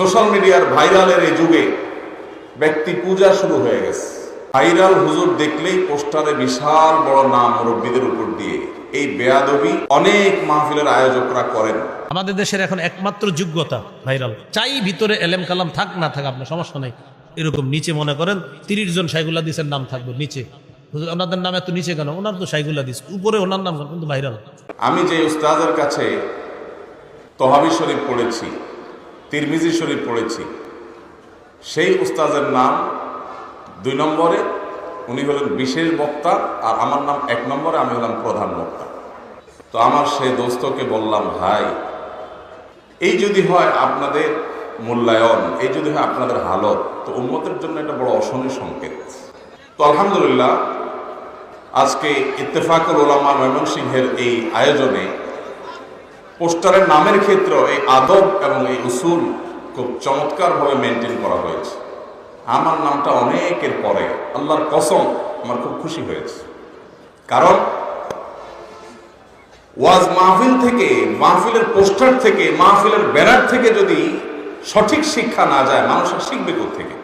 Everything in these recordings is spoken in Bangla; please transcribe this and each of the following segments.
সোশ্যাল মিডিয়ার ভাইরালের এই যুগে ব্যক্তি পূজা শুরু হয়ে গেছে। ভাইরাল হুজুর দেখলেই পোস্টারে বিশাল বড় নাম মুরব্বীদের উপর দিয়ে এই বেয়াদবি অনেক মাহফিলের আয়োজকরা করেন। আমাদের দেশের এখন একমাত্র যোগ্যতা ভাইরাল। চাই ভিতরে এলেম কালাম থাক না থাক আপনার সমস্যা নেই। এরকম নিচে মনে করেন তিরিশ জন সাইগুলা দিসের নাম থাকবে নিচে। ওনাদের নাম এত নিচে কেন? ওনার তো সাইগুলা দিস উপরে ওনার নাম কিন্তু ভাইরাল। আমি যে উস্তাদের কাছে তহাবি শরীফ পড়েছি তিরমিজি শরীফ পড়েছি। সেই উস্তাদের নাম দুই নম্বরে, উনি হলেন বিশেষ বক্তা, আর আমার নাম এক নম্বরে, আমি হলাম প্রধান বক্তা। তো আমার সেই দোস্তকে বললাম, ভাই, এই যদি হয় আপনাদের মূল্যায়ন, এই যদি হয় আপনাদের হালত, তো উন্মতের জন্য এটা বড় অশনি সংকেত। তো আলহামদুলিল্লাহ, আজকে ইত্তেফাকুল ওলামা ময়মনসিংহের এই আয়োজনে পোস্টারের নামের ক্ষেত্রে এই আদব এবং এই উসুল খুব চমৎকারভাবে মেনটেন করা হয়েছে। আমার নামটা অনেকের পরে, আল্লাহর কসম, আমার খুব খুশি হয়েছে। কারণ ওয়াজ মাহফিল থেকে, মাহফিলের পোস্টার থেকে, মাহফিলের ব্যানার থেকে যদি সঠিক শিক্ষা না যায়, মানুষ শিখবে থেকে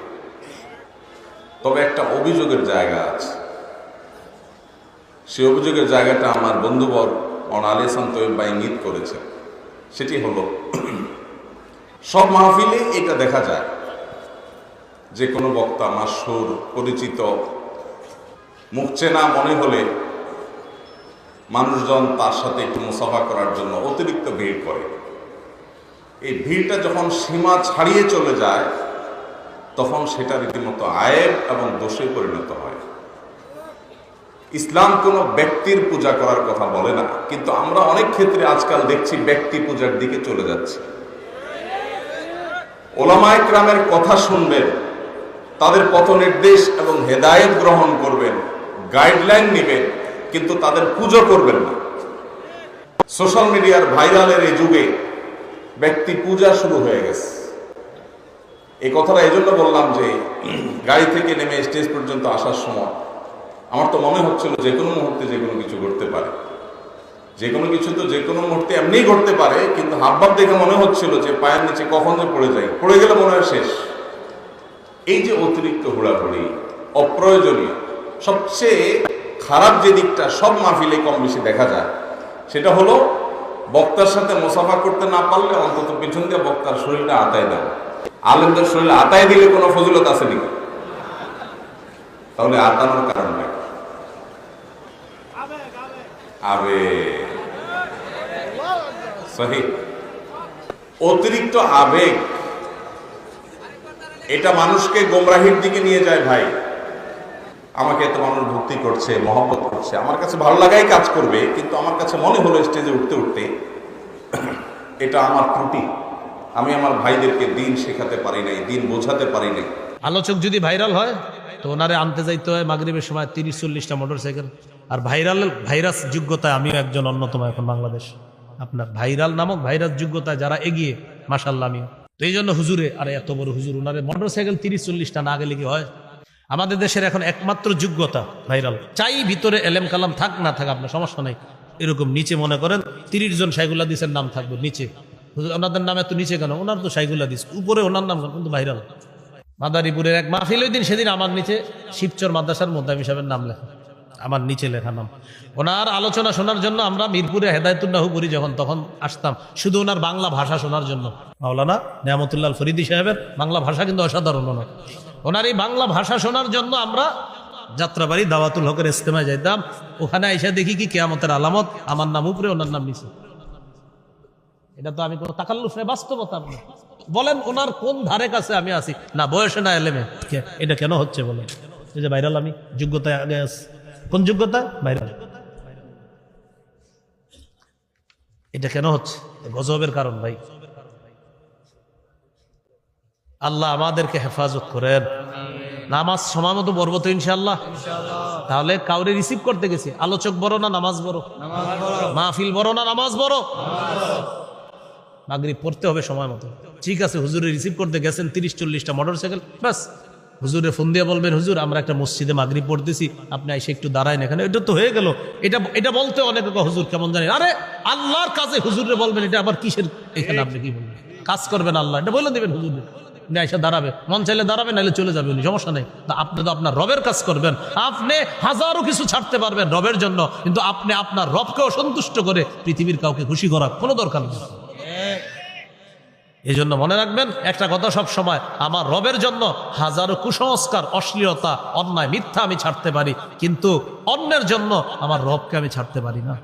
তবে একটা অভিযোগের জায়গা আছে। সে অভিযোগের জায়গাটা আমার বন্ধুবর অনালেসান তৈব ইঙ্গিত করেছে সেটি হলো, সব মাহফিলে এটা দেখা যায় যে কোনো বক্তা মাসুর পরিচিত মুখ চেনা মনে হলে মানুষজন তার সাথে একটু মুসাফা করার জন্য অতিরিক্ত ভিড় করে। এই ভিড়টা যখন সীমা ছাড়িয়ে চলে যায়, তখন সেটা রীতিমতো আয়েব এবং দোষে পরিণত হয়। ইসলাম কোনো ব্যক্তির পূজা করার কথা বলে না, কিন্তু আমরা অনেক ক্ষেত্রে আজকাল দেখছি ব্যক্তি পূজার দিকে চলে যাচ্ছে। ওলামায় ক্রামের কথা শুনবেন, তাদের পথ নির্দেশ এবং হেদায়েত গ্রহণ করবেন, গাইডলাইন নেবেন, কিন্তু তাদের পুজো করবেন না। সোশ্যাল মিডিয়ার ভাইরালের এই যুগে ব্যক্তি পূজা শুরু হয়ে গেছে। এই কথাটা এই জন্য বললাম যে, গাড়ি থেকে নেমে স্টেজ পর্যন্ত আসার সময় আমার তো মনে হচ্ছিল যে কোনো মুহূর্তে যে কোনো কিছু ঘটতে পারে। যে কোনো কিছু তো যে কোনো মুহূর্তে এমনিই ঘটতে পারে, কিন্তু হাবভাব দেখে মনে হচ্ছিল যে পায়ের নিচে কখন যে পড়ে যায়। পড়ে গেলে মনে হয় শেষ। এই যে অতিরিক্ত হুড়াহুড়ি, অপ্রয়োজনীয়, সবচেয়ে খারাপ যে দিকটা সব মাহফিলে কম বেশি দেখা যায়, সেটা হলো বক্তার সাথে মোসাফা করতে না পারলে অন্তত পিছন দিয়ে বক্তার শরীরটা আতায় দেওয়া। আলেমদের শরীরে আতায় দিলে কোনো ফজিলত আছে নাকি? তাহলে আতানোর কারণ নাই। অতিরিক্ত আবেগ, এটা মানুষকে গোমরাহির দিকে নিয়ে যায় ভাই। আমাকে এত মানুষ ভক্তি করছে, মহব্বত করছে, আমার কাছে ভালো লাগাই কাজ করবে, কিন্তু আমার কাছে মনে হলো স্টেজে উঠতে উঠতে এটা আমার ত্রুটি। আমি আমার ভাইদেরকে দিন শেখাতে পারি নাই, দিন বোঝাতে পারি নাই। আলোচক যদি ভাইরাল হয়, তো ওনারে আনতে যাইতে হয় মাগরিবের সময় তিরিশ চল্লিশটা মোটর সাইকেল আর ভাইরাল, ভাইরাস যোগ্যতায় আমিও একজন অন্যতম এখন বাংলাদেশ। আপনার ভাইরাল নামক ভাইরাস যোগ্যতায় যারা এগিয়ে মাসাল্লাহ আমিও। তো এই জন্য হুজুরে, আরে এত বড় হুজুর, ওনারে মোটর সাইকেল তিরিশ চল্লিশটা না গেলে কি হয়? আমাদের দেশের এখন একমাত্র যোগ্যতা ভাইরাল। চাই ভিতরে এলেম কালাম থাক, না থাক, আপনার সমস্যা নাই। এরকম নিচে মনে করেন, তিরিশ জন সাইগুলা দিসের নাম থাকবে নিচে। ওনাদের নাম এত নিচে কেন? ওনার তো সাইগুলা দিস উপরে ওনার নাম কিন্তু ভাইরাল। মাদারীপুরের এক মাহফিল ওই দিন সেদিন আমার নিচে শিবচর মাদ্রাসার মোদ্দাম হিসাবের নাম লেখা। আমার নিচে লেখা নাম। ওনার আলোচনা শোনার জন্য আমরা মিরপুরে হেদায়তুল্লাহ করি যখন তখন আসতাম। শুধু ওনার বাংলা ভাষা শোনার জন্য। মাওলানা নিয়ামতুল্লাহ ফরিদি সাহেবের বাংলা ভাষা কিন্তু অসাধারণ ওনার। ওনার এই বাংলা ভাষা শোনার জন্য আমরা যাত্রাবাড়ি দাওয়াতুল হকের ইস্তেমায় যাইতাম। ওখানে আইসা দেখি কি কেয়ামতের আলামত। আমার নাম উপরে ওনার নাম নিচে। এটা তো আমি কোনো তাকাল্লুফ বাস্তবতা আপনি বলেন ওনার কোন ধারে কাছে আমি আছি? না, বয়সে না, এলেমে। এটা কেন হচ্ছে বলে? এই যে ভাইরাল আমি, যোগ্যতায় আগে আছি। কোন যোগ্যতা? ভাইরাল। এটা কেন হচ্ছে? গজবের কারণ, ভাই। আল্লাহ আমাদেরকে হেফাজত করেন। নামাজ সময় মতো বলব তো ইনশাল্লাহ তাহলে কাউরে রিসিভ করতে গেছি। আলোচক বড় না নামাজ বড়। মাহফিল বড় না নামাজ বড়? মাগরিব পড়তে হবে সময় মতো। ঠিক আছে, হুজুরে রিসিভ করতে গেছেন তিরিশ চল্লিশটা মোটর সাইকেল ব্যাস। হুজুরে ফোন দিয়ে বলবেন, হুজুর, আমরা একটা মসজিদে মাগরিব পড়তেছি, আপনি এসে একটু দাঁড়ায় এখানে। এটা তো হয়ে গেল। এটা এটা বলতে অনেকে হুজুর, কেমন জানেন আরে, আল্লাহর কাছে হুজুরে বলবেন, এটা আবার কিসের? এখানে আপনি কি বলবেন? কাজ করবেন আল্লাহ, এটা বলে দেবেন হুজুর। উনি এসে দাঁড়াবে। মন চাইলে দাঁড়াবে, নাহলে চলে যাবে উনি, সমস্যা নেই। আপনি তো আপনার রবের কাজ করবেন। আপনি হাজারো কিছু ছাড়তে পারবেন রবের জন্য, কিন্তু আপনি আপনার রবকেও সন্তুষ্ট করে পৃথিবীর কাউকে খুশি করার কোনো দরকার নেই। এই জন্য মনে রাখবেন, একটা কথা সব সময় আমার রবের জন্য হাজারো কুসংস্কার, অশ্লীলতা, অন্যায়, মিথ্যা আমি ছাড়তে পারি, কিন্তু অন্যের জন্য আমার রবকে আমি ছাড়তে পারি না।